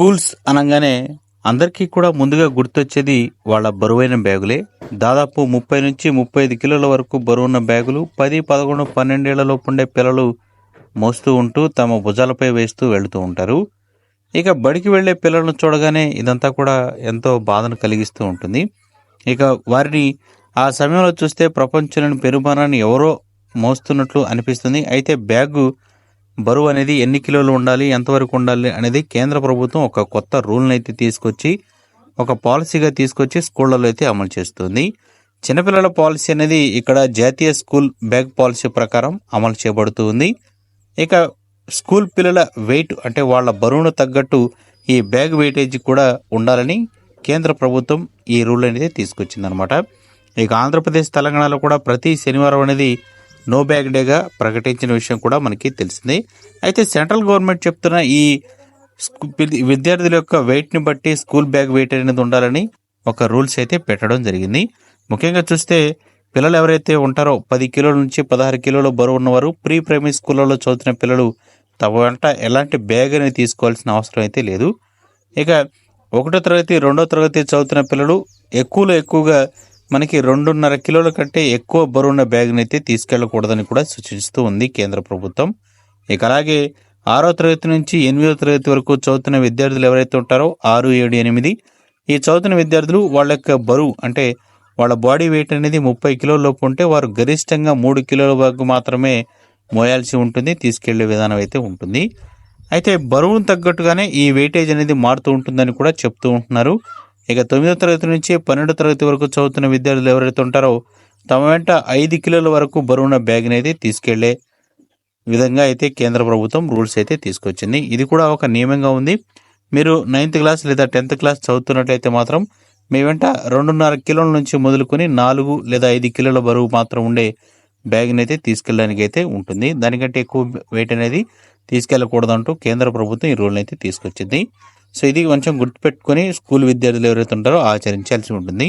Schools అనగానే అందరికీ కూడా ముందుగా గుర్తొచ్చేది వాళ్ళ బరువైన బ్యాగులే. దాదాపు ముప్పై నుంచి ముప్పై ఐదు కిలోల వరకు బరువున్న బ్యాగులు పది పదకొండు పన్నెండేళ్ళలోపు ఉండే పిల్లలు మోస్తూ ఉంటూ తమ భుజాలపై వేస్తూ వెళుతూ ఉంటారు. ఇక బడికి వెళ్ళే పిల్లలను చూడగానే ఇదంతా కూడా ఎంతో బాధను కలిగిస్తూ ఉంటుంది. ఇక వారిని ఆ సమయంలో చూస్తే ప్రపంచంలోని పెరుమానాన్ని ఎవరో మోస్తున్నట్లు అనిపిస్తుంది. అయితే బ్యాగు బరువు అనేది ఎన్ని కిలోలు ఉండాలి ఎంతవరకు ఉండాలి అనేది కేంద్ర ప్రభుత్వం ఒక కొత్త రూల్ని అయితే తీసుకొచ్చి ఒక పాలసీగా తీసుకొచ్చి స్కూళ్ళలో అయితే అమలు చేస్తుంది. చిన్నపిల్లల పాలసీ అనేది ఇక్కడ జాతీయ స్కూల్ బ్యాగ్ పాలసీ ప్రకారం అమలు చేయబడుతుంది ఇక స్కూల్ పిల్లల వెయిట్ అంటే వాళ్ళ బరువును తగ్గట్టు ఈ బ్యాగ్ వెయిటేజ్ కూడా ఉండాలని కేంద్ర ప్రభుత్వం ఈ రూల్ అనేది తీసుకొచ్చిందనమాట. ఇక ఆంధ్రప్రదేశ్ తెలంగాణలో కూడా ప్రతి శనివారం అనేది నో బ్యాగ్ డేగా ప్రకటించిన విషయం కూడా మనకి తెలిసింది. అయితే సెంట్రల్ గవర్నమెంట్ చెప్తున్న ఈ విద్యార్థుల యొక్క వెయిట్ని బట్టి స్కూల్ బ్యాగ్ వెయిట్ అనేది ఉండాలని ఒక రూల్స్ అయితే పెట్టడం జరిగింది. ముఖ్యంగా చూస్తే పిల్లలు ఎవరైతే ఉంటారో పది కిలోల నుంచి పదహారు కిలోల బరువు ఉన్నవారు ప్రీ ప్రైమరీ స్కూళ్ళలో చదువుతున్న పిల్లలు తమ వెంట ఎలాంటి బ్యాగ్ అనేది తీసుకోవాల్సిన అవసరం అయితే లేదు. ఇక ఒకటో తరగతి రెండో తరగతి చదువుతున్న పిల్లలు ఎక్కువలో ఎక్కువగా మనకి రెండున్నర కిలోల కంటే ఎక్కువ బరువున్న బ్యాగ్ని అయితే తీసుకెళ్ళకూడదని కూడా సూచిస్తూ ఉంది కేంద్ర ప్రభుత్వం. ఇక అలాగే ఆరో తరగతి నుంచి ఎనిమిదో తరగతి వరకు చదువుతున్న విద్యార్థులు ఎవరైతే ఉంటారో ఆరు ఏడు ఎనిమిది ఈ చదువుతున్న విద్యార్థులు వాళ్ళ యొక్క బరువు అంటే వాళ్ళ బాడీ వెయిట్ అనేది ముప్పై కిలోల లోపు ఉంటే వారు గరిష్టంగా మూడు కిలోల వరకు మాత్రమే మోయాల్సి ఉంటుంది తీసుకెళ్ళే విధానం అయితే ఉంటుంది. అయితే బరువును తగ్గట్టుగానే ఈ వెయిటేజ్ అనేది మారుతూ ఉంటుందని కూడా చెప్తూ ఉంటున్నారు. ఇక తొమ్మిదో తరగతి నుంచి పన్నెండో తరగతి వరకు చదువుతున్న విద్యార్థులు ఎవరైతే ఉంటారో తమ వెంట ఐదు కిలోల వరకు బరువున్న బ్యాగ్ని అయితే తీసుకెళ్ళే విధంగా అయితే కేంద్ర ప్రభుత్వం రూల్స్ అయితే తీసుకొచ్చింది. ఇది కూడా ఒక నియమంగా ఉంది. మీరు నైన్త్ క్లాస్ లేదా టెన్త్ క్లాస్ చదువుతున్నట్లయితే మాత్రం మీ వెంట రెండున్నర కిలోల నుంచి మొదలుకొని నాలుగు లేదా ఐదు కిలోల బరువు మాత్రం ఉండే బ్యాగ్ని అయితే తీసుకెళ్ళడానికి అయితే ఉంటుంది. దానికంటే ఎక్కువ వెయిట్ అనేది తీసుకెళ్ళకూడదంటూ కేంద్ర ప్రభుత్వం ఈ రూల్ని అయితే తీసుకొచ్చింది. సో ఇది కొంచెం గుర్తుపెట్టుకొని స్కూల్ విద్యార్థులు ఎవరైతే ఉంటారో ఆచరించాల్సి ఉంటుంది.